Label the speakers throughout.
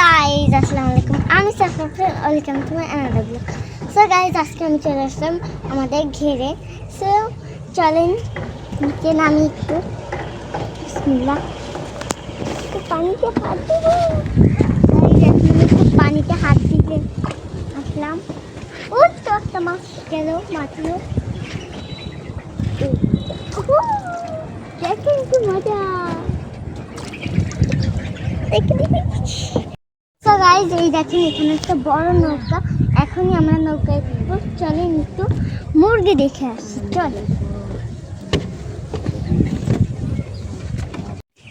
Speaker 1: Guys আসসালামু আলাইকুম। আমি Safafin welcome to my another blog so guys আজকে আমি চলে আসলাম আমাদের ঘেরে। সো চলেন, নিচে নামি একটু। বিসমিল্লাহ। একটু পানিতে হাত দিব। একটু পানিতে হাত দিতে আসলাম। ও তো একটা মাছ গেল, মাছগুলো দেখেন কি মজা দেখে দেখে সো গাইজ এই দেখেন এখানে একটা বড় নৌকা। এখনই আমরা নৌকায় উঠবো। চলেন একটু মুরগি দেখে আসি। চলে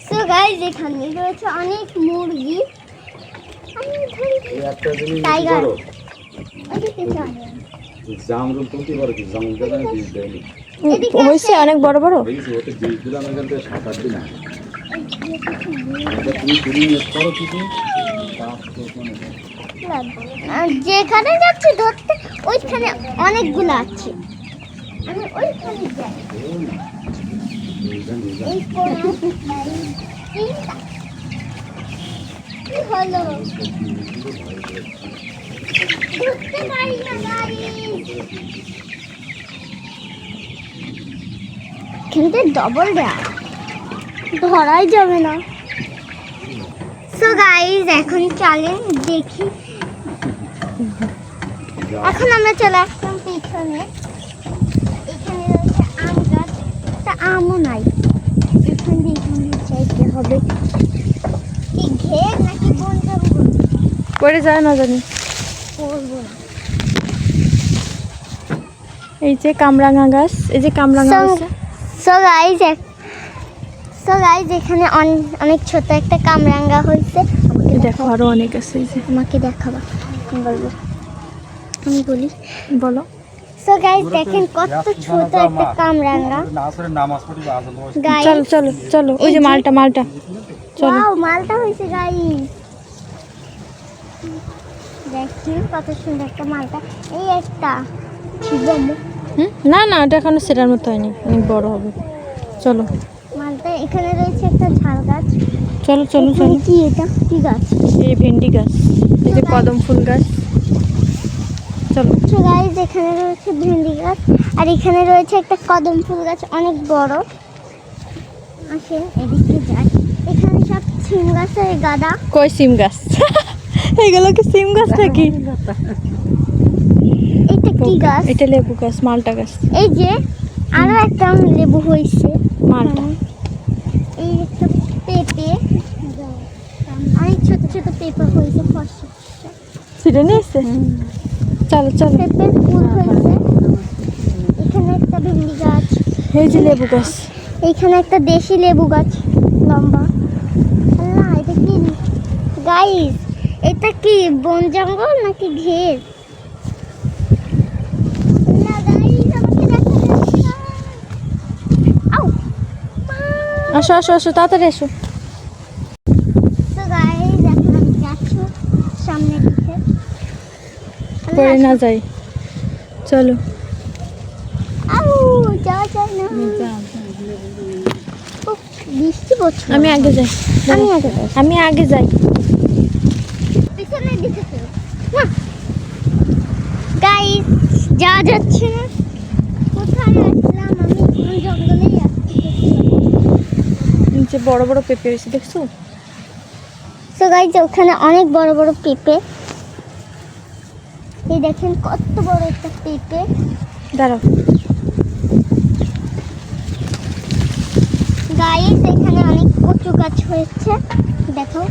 Speaker 1: সো গাইজ এখানে রয়েছে অনেক মুরগি। টাইগার
Speaker 2: হয়েছে অনেক বড় বড়?
Speaker 3: দেখেছি
Speaker 1: যেখানে যাচ্ছি ধরতে, ওইখানে অনেকগুলো আছে। আমি ওইখানে যাই। হলো। কিন্তু ডবল দেয়া। ধরাই যাবে না। সো গাইজ এখন চলেন, দেখি এখন আমরা চলে আসলাম পিছনে। এখানে রয়েছে আম গাছ। তা আমও নাই। এখান দিয়ে এখানে চাইতে হবে। কি ঘের নাকি বন জঙ্গল
Speaker 2: পড়ে যায় না জানি।
Speaker 1: করব
Speaker 2: এই যে কামরাঙা গাছ এই যে কামরাঙা গাছ।
Speaker 1: সো গাইজ সো গাইজ এখানে অন- অনেক ছোট একটা কামরাঙ্গা হয়েছে।
Speaker 2: দেখো আরও অনেক আছে
Speaker 1: আমাকে দেখাবা। বলব আমি বলি।
Speaker 2: বলো
Speaker 1: সো দেখেন কত ছোট একটা কামরাঙ্গা।
Speaker 2: চলো চলো চলো ওই যে মালটা মালটা। চলো।
Speaker 1: মালটা হয়েছে গাইজ দেখছেন কত সুন্দর একটা মালটা। এই একটা।
Speaker 2: না না ওটা এখনও সেটার মতো হয়নি। অনেক বড় হবে। চলো।
Speaker 1: মালটা এখানে রয়েছে একটা ঝাল গাছ।
Speaker 2: চলো চলো চলো।
Speaker 1: কি এটা? কি গাছ?
Speaker 2: এই ভেন্ডি গাছ। এই যে কদম ফুল গাছ। চলো।
Speaker 1: গাইজ এখানে রয়েছে ভেন্ডি গাছ আর এখানে রয়েছে একটা কদম ফুল গাছ অনেক বড়। আসেন এদিকে যাই। এখানে সব সিম গাছের গাদা।
Speaker 2: কই সিম গাছ? এগুলো কি সিম গাছ নাকি?
Speaker 1: এটা কি গাছ?
Speaker 2: এটা লেবু গাছ মালটা গাছ।
Speaker 1: এই যে আরও একটা লেবু হয়েছে
Speaker 2: মালটা।
Speaker 1: এই একটা পেঁপে। অনেক ছোট ছোট পেঁপে হয়েছে ফসল।
Speaker 2: সেটা নিয়ে এসছে চলো। চলো
Speaker 1: এখানে একটা ভেন্ডি গাছ।
Speaker 2: এই যে লেবু গাছ।
Speaker 1: এইখানে একটা দেশি লেবু গাছ লম্বা। আল্লাহ এটা কি? গাইস এটা কি বন জঙ্গল নাকি ঘের!
Speaker 2: আসো আসো আসো তাড়াতাড়ি এসো
Speaker 1: তো guys, এখন আমি যাচ্ছি সামনের দিকে আল্লাহ,
Speaker 2: পড়ে না যাই। চলো। আমি আগে যাই।
Speaker 1: আমি আগে যাই। গাইস যাওয়া যাচ্ছে না। কোথায় আসলাম আমি? জঙ্গলেই
Speaker 2: নিচে বড় বড় পেঁপে হয়েছে দেখছ?
Speaker 1: তো গাইস ওখানে অনেক বড় বড় পেঁপে। এই দেখেন কত বড় একটা পেঁপে।
Speaker 2: দাঁড়াও।
Speaker 1: গাইস এখানে অনেক কচু গাছ হয়েছে। দেখো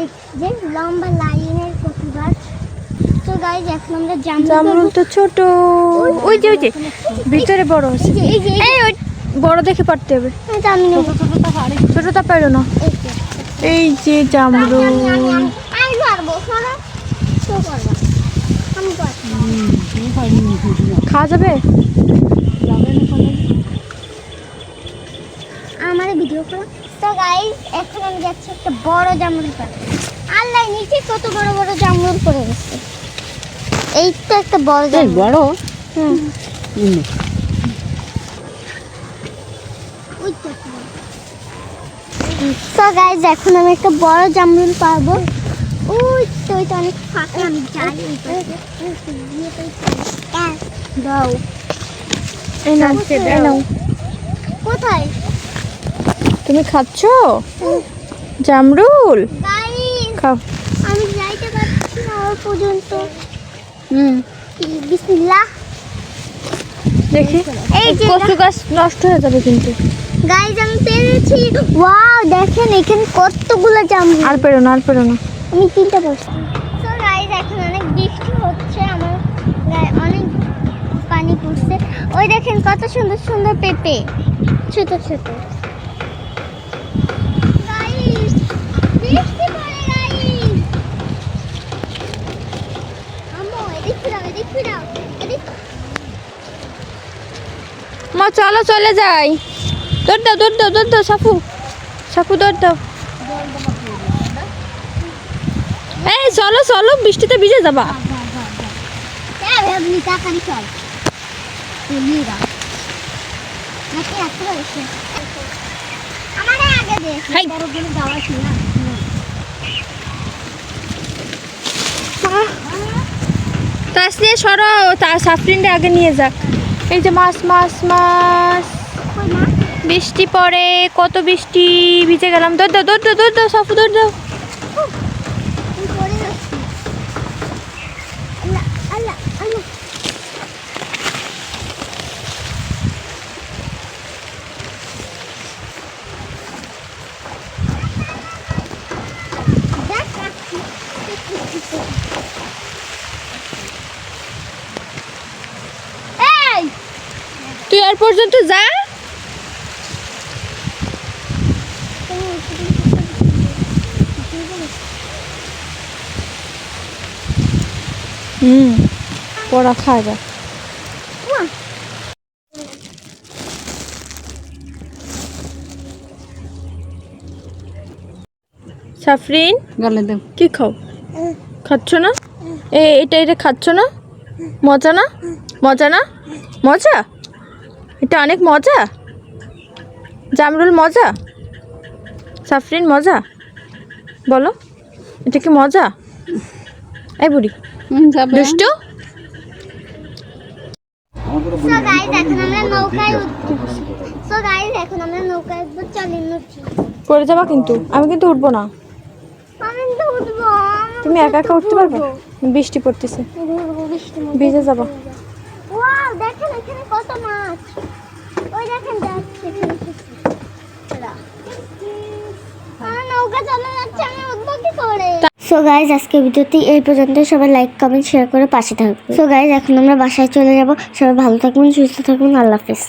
Speaker 1: এই যে লম্বা লাইনের কচু গাছ। তো গাইস এখন আমরা জামরুল
Speaker 2: তো ছোট। ওই যে ওই যে ভিতরে বড় আছে।
Speaker 1: এই
Speaker 2: ওই বড় দেখে পারতে হবে।
Speaker 1: আমি।
Speaker 2: ছোটটা পারো না।
Speaker 1: এই যে।
Speaker 2: এই যে। জামরুল
Speaker 1: আমি পারব শোনো তো পারবা আমি পারব
Speaker 2: খাওয়া যাবে?
Speaker 1: আমার ভিডিও করো। তো গাইস এখন আমি যাচ্ছি একটা বড় জামরুল পাড়া। আল্লাহ নিচে কত বড় বড় জামরুল পড়ে গেছে। এই তো একটা বড় জামরুল।
Speaker 2: বড়?
Speaker 1: হুম। তো গাইস এখন আমি একটা বড় জামরুল পাবো ওই তো ওই তো অনেক ফাঁকা আমি যাই ওই পাশে। গিয়ে তো ওই পাশে। দাও।
Speaker 2: এই নাও এই নাও।
Speaker 1: কোথায়?
Speaker 2: তুমি খাচ্ছ? জামরুল? খাও।
Speaker 1: আমি যাইতে পারছি না ওর পর্যন্ত।
Speaker 2: হুম।
Speaker 1: বিসমিল্লাহ।
Speaker 2: দেখি।
Speaker 1: এই যে
Speaker 2: কচু গাছ নষ্ট হয়ে যাবে কিন্তু।
Speaker 1: গাইস আমি পেরেছি। ওয়াও দেখেন এখানে কতগুলো জামরুল।
Speaker 2: আর পেরো না আর পেরো না।
Speaker 1: আমি তিনটা পারছি তো গাইস এখন অনেক বৃষ্টি হচ্ছে আমার গায়ে অনেক পানি পড়ছে। ওই দেখেন কত সুন্দর সুন্দর পেঁপে ছোট ছোট।
Speaker 2: মা চলো চলে যাই। দৌড় দাও দৌড় দাও দৌড় দাও সাফু। সাফু দৌড় দাও। এই, চলো চলো, বৃষ্টিতে ভিজে যাবা। তাসনিয়া সরো, তা সাফরিনটা আগে নিয়ে যাক। এই যে মাছ মাছ মাছ। বৃষ্টি পড়ে, কত বৃষ্টি, ভিজে গেলাম। দৌড় দাও দৌড় দাও দৌড় দাও সাফু দৌড় দাও
Speaker 1: আমি পড়ে যাচ্ছি আল্লাহ আল্লাহ আল্লাহ দেখ রাখছি। এই
Speaker 2: তুই আর পর্যন্ত যা। হুম পড়া যা সাফরিন
Speaker 4: গালে দেব
Speaker 2: কি খাও? খাচ্ছ না? এ এটা এটা খাচ্ছ না? মজা না? মজা না? মজা? এটা অনেক মজা। জামরুল মজা। সাফরিন মজা। বলো এটা কি মজা? এই বুড়ি। দুষ্টু? পড়ে যাবা কিন্তু আমি কিন্তু উঠবো না।
Speaker 1: আমি তো উঠবো
Speaker 2: তুমি একা একা উঠতে পারবে? বৃষ্টি পড়তেছে। ভিজে যাবা।
Speaker 1: ওয়াও, দেখেন এখানে কত মাছ। ওই দেখেন সো গাইজ আজকে ভিডিওটি এই পর্যন্ত। সবাই লাইক কমেন্ট শেয়ার করে পাশে থাকবে সো গাইজ এখন আমরা বাসায় চলে যাব। সবাই ভালো থাকবেন, সুস্থ থাকবেন। আল্লাহ হাফিজ।